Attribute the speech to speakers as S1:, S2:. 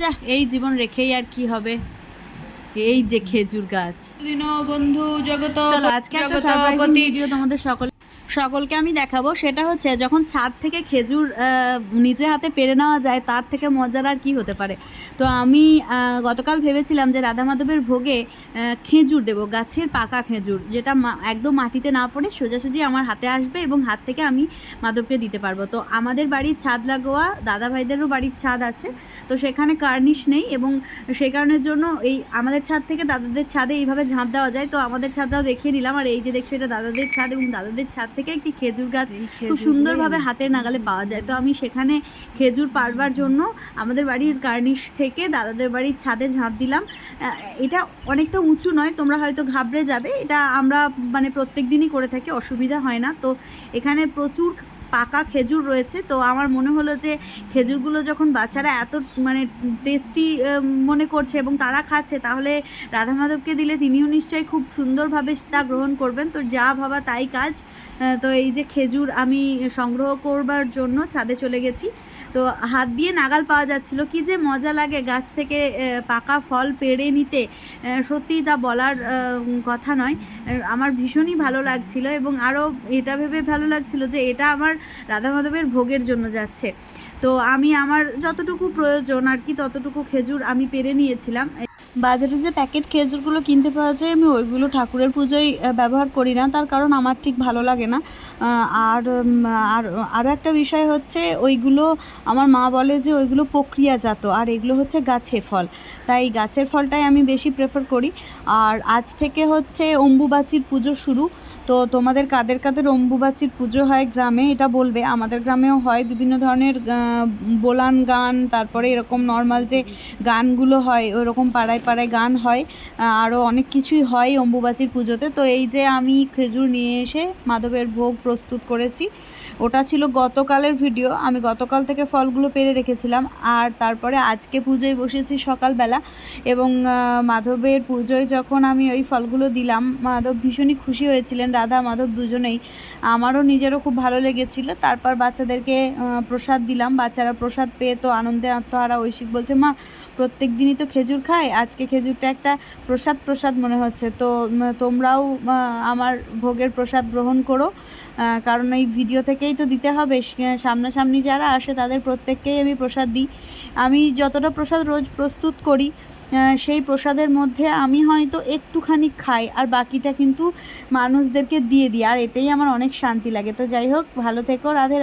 S1: যা এই জীবন রেখেই আর কি হবে? এই যে খেজুর গাছ।
S2: দিন বন্ধু জগত
S1: আজকে একটা সারপ্রাইজিং ভিডিও তোমাদের সকল সকলকে আমি দেখাবো। সেটা হচ্ছে যখন ছাদ থেকে খেজুর নিজে হাতে পেরে নেওয়া যায়, তার থেকে মজার আর কি হতে পারে? তো আমি গতকাল ভেবেছিলাম যে রাধা মাধবের ভোগে খেজুর দেবো, গাছের পাকা খেজুর, যেটা একদম মাটিতে না পড়ে সোজাসুজি আমার হাতে আসবে এবং হাত থেকে আমি মাধবকে দিতে পারব। তো আমাদের বাড়ির ছাদ লাগোয়া দাদা ভাইদেরও বাড়ির ছাদ আছে। তো সেখানে কার্নিশ নেই এবং সেই কারণের জন্য এই আমাদের ছাদ থেকে দাদাদের ছাদে এইভাবে ঝাঁপ দেওয়া যায়। তো আমাদের ছাদটাও দেখিয়ে নিলাম। আর এই যে দেখছ, এটা দাদাদের ছাদ এবং দাদাদের ছাদ থেকে একটি খেজুর গাছ খুব সুন্দরভাবে হাতের নাগালে পাওয়া যায়। তো আমি সেখানে খেজুর পারবার জন্য আমাদের বাড়ির কার্নিশ থেকে দাদাদের বাড়ির ছাদে ঝাঁপ দিলাম। এটা অনেকটা উঁচু নয় তোমরা হয়তো ঘাবড়ে যাবে। এটা আমরা মানে প্রত্যেক দিনই করে থাকি অসুবিধা হয় না। তো এখানে প্রচুর পাকা খেজুর রয়েছে তো আমার মনে হলো যে খেজুরগুলো যখন বাচ্চারা এত মানে টেস্টি মনে করছে এবং তারা খাচ্ছে তাহলে রাধা মাধবকে দিলে তিনিও নিশ্চয়ই খুব সুন্দরভাবে তা গ্রহণ করবেন। তো যা ভাবা তাই কাজ। তো এই যে খেজুর আমি সংগ্রহ করবার জন্য ছাদে চলে গেছি। তো হাত দিয়ে নাগাল পাওয়া যাচ্ছিল কি যে মজা লাগে গাছ থেকে পাকা ফল পেড়ে নিতে। আহ, সত্যিই তা বলার কথা নয়। আমার ভীষণই ভালো লাগছিল এবং আরও এটা ভেবে ভালো লাগছিল যে এটা আমার রাধা মাধবের ভোগের জন্য যাচ্ছে। তো আমি আমার যতটুকু প্রয়োজন আর কি ততটুকু খেজুর আমি পেরে নিয়েছিলাম। বাজারে যে প্যাকেট খেজুরগুলো কিনতে পাওয়া যায়, আমি ওইগুলো ঠাকুরের পুজোয় ব্যবহার করি না। তার কারণ আমার ঠিক ভালো লাগে না। আর আর আরও একটা বিষয় হচ্ছে, ওইগুলো আমার মা বলে যে ওইগুলো প্রক্রিয়াজাত, আর এগুলো হচ্ছে গাছের ফল। তাই গাছের ফলটাই আমি বেশি প্রেফার করি। আর আজ থেকে হচ্ছে অম্বুবাচির পুজো শুরু। তো তোমাদের কাদের কাদের অম্বুবাচির পুজো হয় গ্রামে, এটা বলবে। আমাদের গ্রামেও হয় বিভিন্ন ধরনের বোলান গান, তারপরে এরকম নর্মাল যে গানগুলো হয়, ওরকম পাড়ায় পাড়ায় গান হয় আরও অনেক কিছুই হয় অম্বুবাচীর পুজোতে। তো এই যে আমি খেজুর নিয়ে এসে মাধবের ভোগ প্রস্তুত করেছি, ওটা ছিল গতকালের ভিডিও। আমি গতকাল থেকে ফলগুলো পেরে রেখেছিলাম, আর তারপরে আজকে পুজোয় বসেছি সকালবেলা এবং মাধবের পুজোয় যখন আমি ওই ফলগুলো দিলাম, মাধব ভীষণই খুশি হয়েছিলেন, রাধা, মাধব দুজনেই। আমারও নিজেরও খুব ভালো লেগেছিল। তারপর বাচ্চাদেরকে প্রসাদ দিলাম। বাচ্চারা প্রসাদ পেয়ে তো আনন্দে আত্মহারা ঐশিক বলছে, মা, প্রত্যেক দিনই তো খেজুর খায় আজকে খেজুরটা একটা প্রসাদ প্রসাদ মনে হচ্ছে। তো তোমরাও আমার ভোগের প্রসাদ গ্রহণ করো। কারণ এই ভিডিও থেকেই তো দিতে হবে। সামনাসামনি যারা আসে, তাদের প্রত্যেককেই আমি প্রসাদ দিই। আমি যতটা প্রসাদ রোজ প্রস্তুত করি সেই প্রসাদের মধ্যে আমি হয়তো একটুখানি খাই, আর বাকিটা কিন্তু মানুষদেরকে দিয়ে দিই। আর এটাই আমার অনেক শান্তি লাগে। তো যাই হোক, ভালো থেকো, রাধে